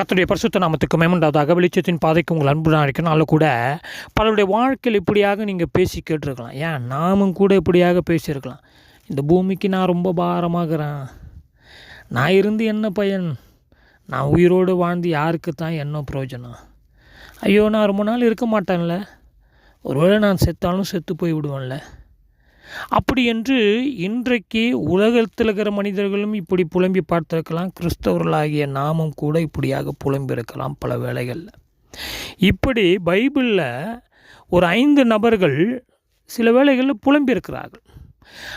கர்த்தருடைய பரிசுத்த நாமத்துக்கு மேமண்டாவதாக வெளிச்சத்தின் பாதைக்கு உங்கள் அன்பு நாளைக்குனால கூட பலருடைய வாழ்க்கையில் இப்படியாக நீங்கள் பேசி கேட்டிருக்கலாம். ஏன்? நாமும் கூட இப்படியாக பேசியிருக்கலாம். இந்த பூமிக்கு நான் ரொம்ப பாரமாகிறேன். நான் இருந்து என்ன பயன்? நான் உயிரோடு வாழ்ந்து யாருக்கு தான் என்ன பிரயோஜனம்? ஐயோ நான் ரொம்ப நாள் இருக்க மாட்டேன்ல. ஒருவேளை நான் செத்தாலும் செத்து போய் விடுவேன்ல அப்படி என்று இன்றைக்கு உலகத்தில் இருக்கிற மனிதர்களும் இப்படி புலம்பி பார்த்திருக்கலாம். கிறிஸ்தவர்களாகிய நாமும் கூட இப்படியாக புலம்பியிருக்கலாம் பல வேளைகளில். இப்படி பைபிளில் ஒரு ஐந்து நபர்கள் சில வேளைகளில் புலம்பியிருக்கிறார்கள்.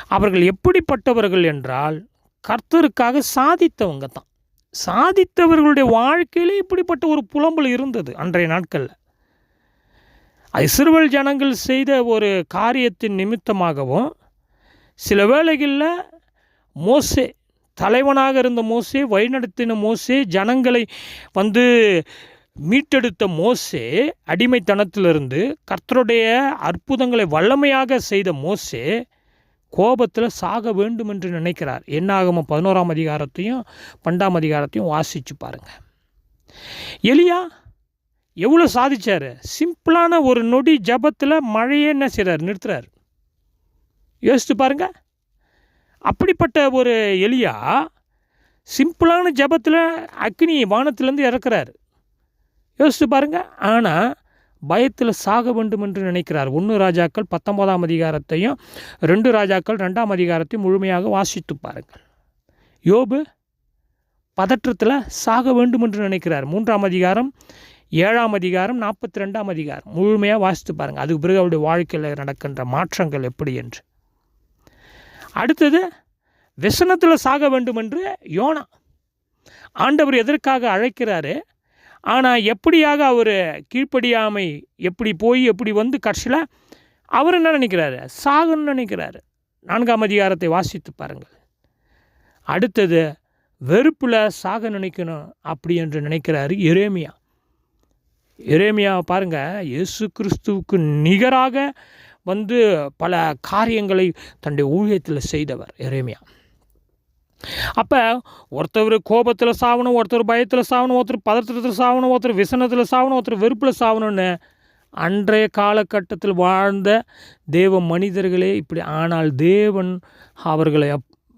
அவர்கள் எப்படிப்பட்டவர்கள் என்றால் கர்த்தருக்காக சாதித்தவங்க தான். சாதித்தவர்களுடைய வாழ்க்கையிலே இப்படிப்பட்ட ஒரு புலம்பல் இருந்தது அன்றைய நாட்களில். அது ஜனங்கள் செய்த ஒரு காரியத்தின் நிமித்தமாகவும் சில வேளைகளில் மோசே தலைவனாக இருந்த மோசே வழிநடத்தின மோசே ஜனங்களை வந்து மீட்டெடுத்த மோசே அடிமைத்தனத்திலிருந்து கர்த்தருடைய அற்புதங்களை வல்லமையாக செய்த மோசே கோபத்தில் சாக வேண்டும் என்று நினைக்கிறார். என்னாகமோ பதினோராம் அதிகாரத்தையும் பன்னெண்டாம் அதிகாரத்தையும் வாசித்து பாருங்கள் எலியா எவ்வளோ சாதிச்சார்? சிம்பிளான ஒரு நொடி ஜபத்தில் மழையே என்ன செய்கிறார் நிறுத்துறார். யோசித்து பாருங்க. அப்படிப்பட்ட ஒரு எலியா சிம்பிளான ஜபத்தில் அக்னி வானத்திலேருந்து இறக்குறார். யோசித்து பாருங்க. ஆனால் பயத்தில் சாக வேண்டும் என்று நினைக்கிறார். ஒன்று ராஜாக்கள் பத்தொன்பதாம் அதிகாரத்தையும் ரெண்டு ராஜாக்கள் ரெண்டாம் அதிகாரத்தையும் முழுமையாக வாசித்து பாருங்கள். யோபு பதற்றத்தில் சாக வேண்டும் என்று நினைக்கிறார். மூன்றாம் அதிகாரம் ஏழாம் அதிகாரம் நாற்பத்தி ரெண்டாம் அதிகாரம். முழுமையாக வாசித்து பாருங்கள் அதுக்கு பிறகு அவருடைய வாழ்க்கையில் நடக்கின்ற மாற்றங்கள் எப்படி என்று. அடுத்தது விசனத்தில் சாக வேண்டும் என்று யோனா. ஆண்டவர் எதற்காக அழைக்கிறாரு? ஆனால் எப்படியாக அவர் கீழ்ப்படியாமை எப்படி போய் எப்படி வந்து கடைசியில் அவர் என்ன நினைக்கிறாரு? சாகுன்னு நினைக்கிறாரு. நான்காம் அதிகாரத்தை வாசித்து பாருங்கள். அடுத்தது வெறுப்பில் சாக நினைக்கணும் அப்படி என்று நினைக்கிறாரு எரேமியா. இறைமையாக பாருங்கள் இயேசு கிறிஸ்துவுக்கு நிகராக வந்து பல காரியங்களை தன்னுடைய ஊழியத்தில் செய்தவர் இறைமையா அப்போ ஒருத்தர் கோபத்தில் சாவணும் ஒருத்தர் பயத்தில் சாவணும் ஒருத்தர் பதற்றத்தில் சாவணும் ஒருத்தர் விசனத்தில் சாவணும் ஒருத்தர் வெறுப்பில் சாவணும்னு அன்றைய காலகட்டத்தில் வாழ்ந்த தேவ மனிதர்களே இப்படி ஆனால் தேவன் அவர்களை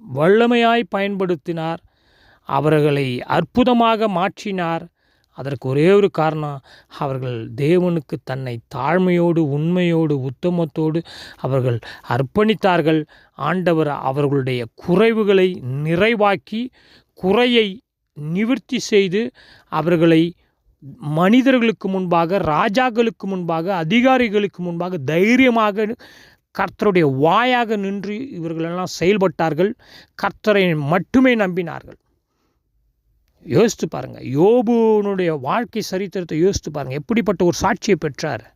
வல்லமையாய் பயன்படுத்தினார் அவர்களை அற்புதமாக மாற்றினார் அதற்கு ஒரே ஒரு காரணம் அவர்கள் தேவனுக்கு தன்னை தாழ்மையோடு உண்மையோடு உத்தமத்தோடு அவர்கள் அர்ப்பணித்தார்கள். ஆண்டவர் அவர்களுடைய குறைவுகளை நிறைவாக்கி குறையை நிவர்த்தி செய்து அவர்களை மனிதர்களுக்கு முன்பாக ராஜாக்களுக்கு முன்பாக அதிகாரிகளுக்கு முன்பாக தைரியமாக கர்த்தருடைய வாயாக நின்று இவர்களெல்லாம் செயல்பட்டார்கள். கர்த்தரை மட்டுமே நம்பினார்கள். யோசித்து பாருங்கள் யோபுனுடைய வாழ்க்கை சரித்திரத்தை யோசித்து பாருங்கள் எப்படிப்பட்ட ஒரு சாட்சியை பெற்றார்?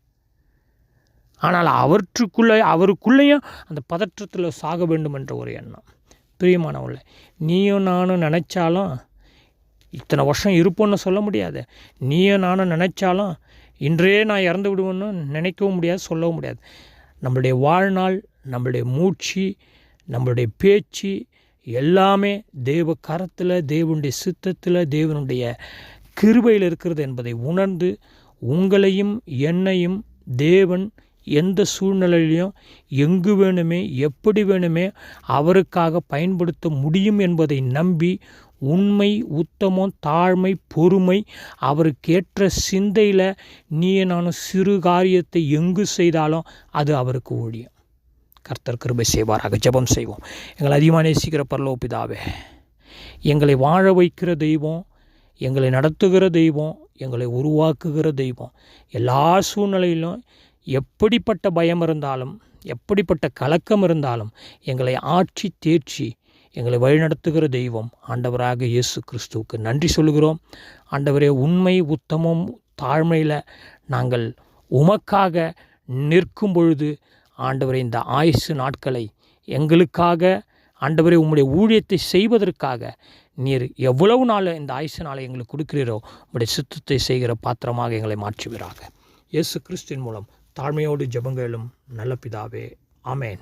ஆனால் அவற்றுக்குள்ளே அவருக்குள்ளேயும் அந்த பதற்றத்தில் சாக வேண்டும் என்ற ஒரு எண்ணம். பிரியமானவங்கள நீயும் நானும் நினச்சாலும் இத்தனை வருஷம் இருப்போன்னு சொல்ல முடியாது. நீயும் நானும் நினச்சாலும் இன்றே நான் இறந்து விடுவேன்னு நினைக்கவும் முடியாது சொல்லவும் முடியாது. நம்மளுடைய வாழ்நாள் நம்மளுடைய மூச்சு நம்மளுடைய பேச்சு எல்லாமே தேவ கரத்தில் தேவனுடைய சித்தத்தில் தேவனுடைய கிருபையில் இருக்கிறது என்பதை உணர்ந்து உங்களையும் என்னையும் தேவன் எந்த சூழ்நிலையிலையும் எங்கு வேணுமே எப்படி வேணுமே அவருக்காக பயன்படுத்த முடியும் என்பதை நம்பி உண்மை உத்தமம் தாழ்மை பொறுமை அவருக்கேற்ற சிந்தையில் நீயே நானும் சிறு காரியத்தை எங்கு செய்தாலும் அது அவருக்கு ஊழியம். கர்த்தர் கிருபை செய்வாராக ஜெபம் செய்வோம். எங்களை அதிகமாக நேசிக்கிற பரலோ பிதாவே எங்களை வாழ வைக்கிற தெய்வம் எங்களை நடத்துகிற தெய்வம் எங்களை உருவாக்குகிற தெய்வம் எல்லா சூழ்நிலையிலும் எப்படிப்பட்ட பயம் இருந்தாலும் எப்படிப்பட்ட கலக்கம் இருந்தாலும் எங்களை ஆட்சி தேர்ச்சி எங்களை வழிநடத்துகிற தெய்வம் ஆண்டவராக இயேசு கிறிஸ்துவுக்கு நன்றி சொல்கிறோம் ஆண்டவரே உண்மை உத்தமம் தாழ்மையில் நாங்கள் உமக்காக நிற்கும் பொழுது ஆண்டவரை இந்த ஆயுசு நாட்களை எங்களுக்காக ஆண்டவரை உம்முடைய ஊழியத்தை செய்வதற்காக நீர் எவ்வளவு நாள் இந்த ஆயுசு நாளை எங்களுக்கு கொடுக்கிறீரோ உம்முடைய சுத்தத்தை செய்கிற பாத்திரமாக எங்களை மாற்றுவீராக. இயேசு கிறிஸ்தின் மூலம் தாழ்மையோடு ஜபங்களும் நல்ல பிதாவே ஆமேன்.